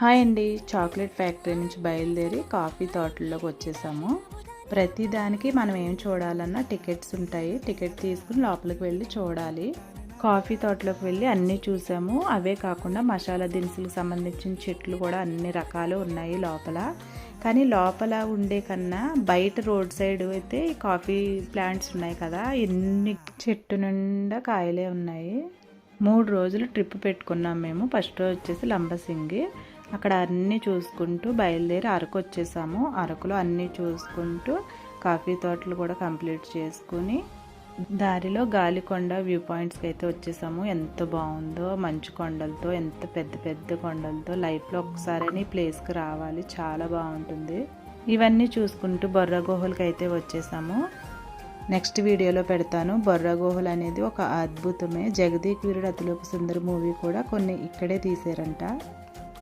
Hi అండి. Chocolate factory నుంచి బయలుదేరి కాఫీ తోటల్లోకి వచ్చేసాము. ప్రతిదానికి మనం ఏం చూడాలన్నా టికెట్స్ ఉంటాయి. టికెట్ తీసుకుని లోపలికి వెళ్ళి చూడాలి. కాఫీ తోటలోకి వెళ్ళి అన్నీ చూసాము. అవే కాకుండా మసాలా దినుసులకు సంబంధించిన చెట్లు కూడా అన్ని రకాలు ఉన్నాయి లోపల. కానీ లోపల ఉండే కన్నా బయట రోడ్ సైడ్ అయితే కాఫీ ప్లాంట్స్ ఉన్నాయి కదా. ఎన్ని చెట్టు నిండా కాయలే ఉన్నాయి. మూడు రోజులు ట్రిప్ పెట్టుకున్నాం మేము. ఫస్ట్ రోజు వచ్చేసి లంబసింగి. అక్కడ అన్నీ చూసుకుంటూ బయలుదేరి అరకు వచ్చేసాము. అరకులో అన్నీ చూసుకుంటూ కాఫీ తోటలు కూడా కంప్లీట్ చేసుకుని దారిలో గాలికొండ వ్యూ పాయింట్స్కి అయితే వచ్చేసాము. ఎంత బాగుందో మంచు కొండలతో ఎంత పెద్ద పెద్ద కొండలతో లైఫ్లో ఒకసారి ఈ ప్లేస్కి రావాలి. చాలా బాగుంటుంది. ఇవన్నీ చూసుకుంటూ బొర్ర గుహలకి అయితే వచ్చేసాము. నెక్స్ట్ వీడియోలో పెడతాను. బొర్ర గుహలు అనేది ఒక అద్భుతమే. జగదీక్ వీరుడు అతిలోక సుందర మూవీ కూడా కొన్ని ఇక్కడే తీసారంట